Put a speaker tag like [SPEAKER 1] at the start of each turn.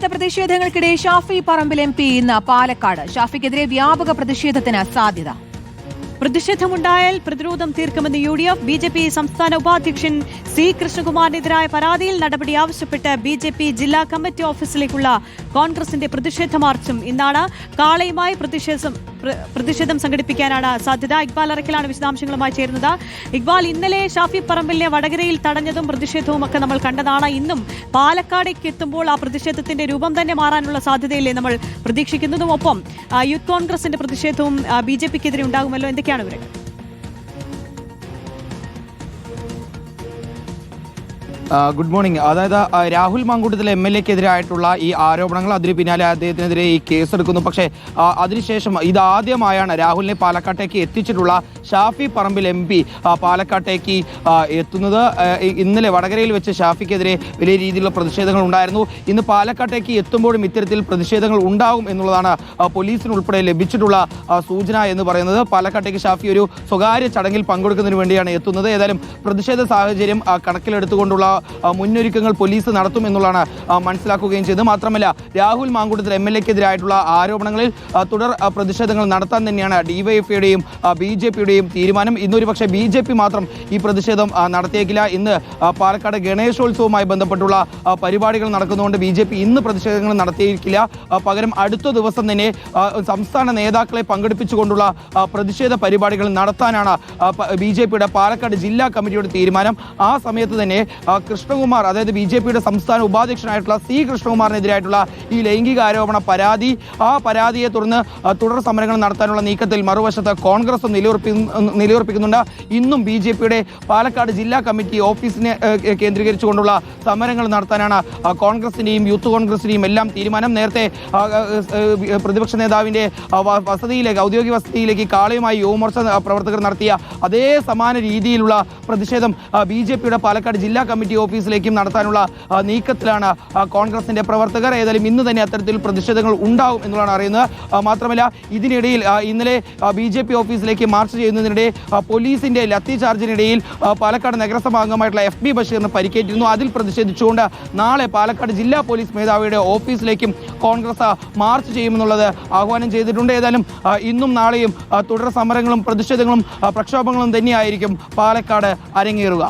[SPEAKER 1] സംസ്ഥാനത്തെ പ്രതിഷേധങ്ങൾക്കിടെ Shafi Parambil M P ഇന്ന് പാലക്കാട്. ഷാഫിക്കെതിരെ വ്യാപക പ്രതിഷേധത്തിന് സാധ്യത.
[SPEAKER 2] പ്രതിഷേധമുണ്ടായാൽ പ്രതിരോധം തീർക്കുമെന്ന് U D F B J P സംസ്ഥാന ഉപാധ്യക്ഷൻ സി. കൃഷ്ണകുമാറിനെതിരായ പരാതിയിൽ നടപടി ആവശ്യപ്പെട്ട് ബി ജെ പി ജില്ലാ കമ്മിറ്റി ഓഫീസിലേക്കുള്ള കോൺഗ്രസിന്റെ പ്രതിഷേധ മാർച്ചും ഇന്നാണ് കാളയുമായി പ്രതിഷേധം പ്രതിഷേധം സംഘടിപ്പിക്കാനാണ് സാധ്യത. ഇക്ബാൽ അറക്കിലാണ് വിശദാംശങ്ങളുമായി ചേരുന്നത്. ഇക്ബാൽ ഇന്നലെ ഷാഫി പറമ്പിലിനെ വടകരയിൽ തടഞ്ഞതും പ്രതിഷേധവും ഒക്കെ നമ്മൾ കണ്ടതാണ്. ഇന്നും പാലക്കാടേക്ക് എത്തുമ്പോൾ ആ പ്രതിഷേധത്തിന്റെ രൂപം തന്നെ മാറാനുള്ള സാധ്യതയില്ലേ നമ്മൾ പ്രതീക്ഷിക്കുന്നതും? ഒപ്പം യൂത്ത് കോൺഗ്രസിന്റെ പ്രതിഷേധവും ബി ജെ പിക്കെതിരെ ഉണ്ടാകുമല്ലോ. എന്തൊക്കെയാണ് വിവരങ്ങൾ?
[SPEAKER 3] ഗുഡ് മോർണിംഗ് അതായത് രാഹുൽ മാങ്കൂട്ടത്തിൽ എം എൽ എക്കെതിരായിട്ടുള്ള ഈ ആരോപണങ്ങൾ അതിന് പിന്നാലെ അദ്ദേഹത്തിനെതിരെ ഈ കേസെടുക്കുന്നു. പക്ഷേ അതിനുശേഷം ഇതാദ്യമായാണ് രാഹുലിനെ പാലക്കാട്ടേക്ക് എത്തിച്ചിട്ടുള്ള ഷാഫി പറമ്പിൽ എം പി പാലക്കാട്ടേക്ക് എത്തുന്നത്. ഇന്നലെ വടകരയിൽ വെച്ച് ഷാഫിക്കെതിരെ വലിയ രീതിയിലുള്ള പ്രതിഷേധങ്ങൾ ഉണ്ടായിരുന്നു. ഇന്ന് പാലക്കാട്ടേക്ക് എത്തുമ്പോഴും ഇത്തരത്തിൽ പ്രതിഷേധങ്ങൾ ഉണ്ടാകും എന്നുള്ളതാണ് പോലീസിനുൾപ്പെടെ ലഭിച്ചിട്ടുള്ള സൂചന എന്ന് പറയുന്നത്. പാലക്കാട്ടേക്ക് ഷാഫി ഒരു സ്വകാര്യ ചടങ്ങിൽ പങ്കെടുക്കുന്നതിന് വേണ്ടിയാണ് എത്തുന്നത്. ഏതായാലും പ്രതിഷേധ സാഹചര്യം കണക്കിലെടുത്തുകൊണ്ടുള്ള മുന്നൊരുക്കങ്ങൾ പോലീസ് നടത്തും എന്നുള്ളതാണ് മനസ്സിലാക്കുകയും ചെയ്തത്. മാത്രമല്ല രാഹുൽ മാങ്കൂട്ടത്തിൽ എം എൽ എക്കെതിരായിട്ടുള്ള ആരോപണങ്ങളിൽ തുടർ പ്രതിഷേധങ്ങൾ നടത്താൻ തന്നെയാണ് ഡിവൈഎഫ്ഐയുടെയും ബി ജെ പിയുടെയും തീരുമാനം. ഇന്നൊരു പക്ഷേ ബി ജെ പി മാത്രം ഈ പ്രതിഷേധം നടത്തിയേക്കില്ല. ഇന്ന് പാലക്കാട് ഗണേശോത്സവവുമായി ബന്ധപ്പെട്ടുള്ള പരിപാടികൾ നടക്കുന്നതുകൊണ്ട് ബി ജെ പി ഇന്ന് പ്രതിഷേധങ്ങൾ നടത്തിയിരിക്കില്ല പകരം അടുത്ത ദിവസം തന്നെ സംസ്ഥാന നേതാക്കളെ പങ്കെടുപ്പിച്ചുകൊണ്ടുള്ള പ്രതിഷേധ പരിപാടികൾ നടത്താനാണ് ബി ജെ പിയുടെ പാലക്കാട് ജില്ലാ കമ്മിറ്റിയുടെ തീരുമാനം. ആ സമയത്ത് തന്നെ കൃഷ്ണകുമാർ അതായത് ബി ജെ പിയുടെ സംസ്ഥാന ഉപാധ്യക്ഷനായിട്ടുള്ള സി കൃഷ്ണകുമാറിനെതിരായിട്ടുള്ള ഈ ലൈംഗിക ആരോപണ പരാതി. ആ പരാതിയെ തുടർന്ന് തുടർ സമരങ്ങൾ നടത്താനുള്ള നീക്കത്തിൽ മറുവശത്ത് കോൺഗ്രസ് നിലയുറപ്പി നിലയുറപ്പിക്കുന്നുണ്ട്. ഇന്നും ബി ജെ പിയുടെ പാലക്കാട് ജില്ലാ കമ്മിറ്റി ഓഫീസിനെ കേന്ദ്രീകരിച്ചുകൊണ്ടുള്ള സമരങ്ങൾ നടത്താനാണ് കോൺഗ്രസിന്റെയും യൂത്ത് കോൺഗ്രസിന്റെയും എല്ലാം തീരുമാനം. നേരത്തെ പ്രതിപക്ഷ നേതാവിന്റെ വസതിയിലേക്ക് ഔദ്യോഗിക വസതിയിലേക്ക് കാളയുമായി യുവമോർച്ച പ്രവർത്തകർ നടത്തിയ അതേ സമാന രീതിയിലുള്ള പ്രതിഷേധം ബി ജെ പിയുടെ പാലക്കാട് ജില്ലാ കമ്മിറ്റി ഓഫീസിലേക്കും നടത്താനുള്ള നീക്കത്തിലാണ് കോൺഗ്രസിന്റെ പ്രവർത്തകർ. ഏതായാലും ഇന്ന് തന്നെ അത്തരത്തിൽ പ്രതിഷേധങ്ങൾ ഉണ്ടാവും എന്നുള്ളതാണ് അറിയുന്നത്. മാത്രമല്ല ഇതിനിടയിൽ ഇന്നലെ ബി ജെ പി ഓഫീസിലേക്ക് മാർച്ച് ചെയ്യുന്നതിനിടെ പോലീസിന്റെ ലത്തി ചാർജിനിടയിൽ പാലക്കാട് നഗരസഭാ അംഗമായിട്ടുള്ള എഫ് ബി ബഷീറിന് പരിക്കേറ്റിരുന്നു. അതിൽ പ്രതിഷേധിച്ചുകൊണ്ട് നാളെ പാലക്കാട് ജില്ലാ പോലീസ് മേധാവിയുടെ ഓഫീസിലേക്കും കോൺഗ്രസ് മാർച്ച് ചെയ്യുമെന്നുള്ളത് ആഹ്വാനം ചെയ്തിട്ടുണ്ട്. ഏതായാലും ഇന്നും നാളെയും തുടർ സമരങ്ങളും പ്രതിഷേധങ്ങളും പ്രക്ഷോഭങ്ങളും തന്നെയായിരിക്കും പാലക്കാട് അരങ്ങേറുക.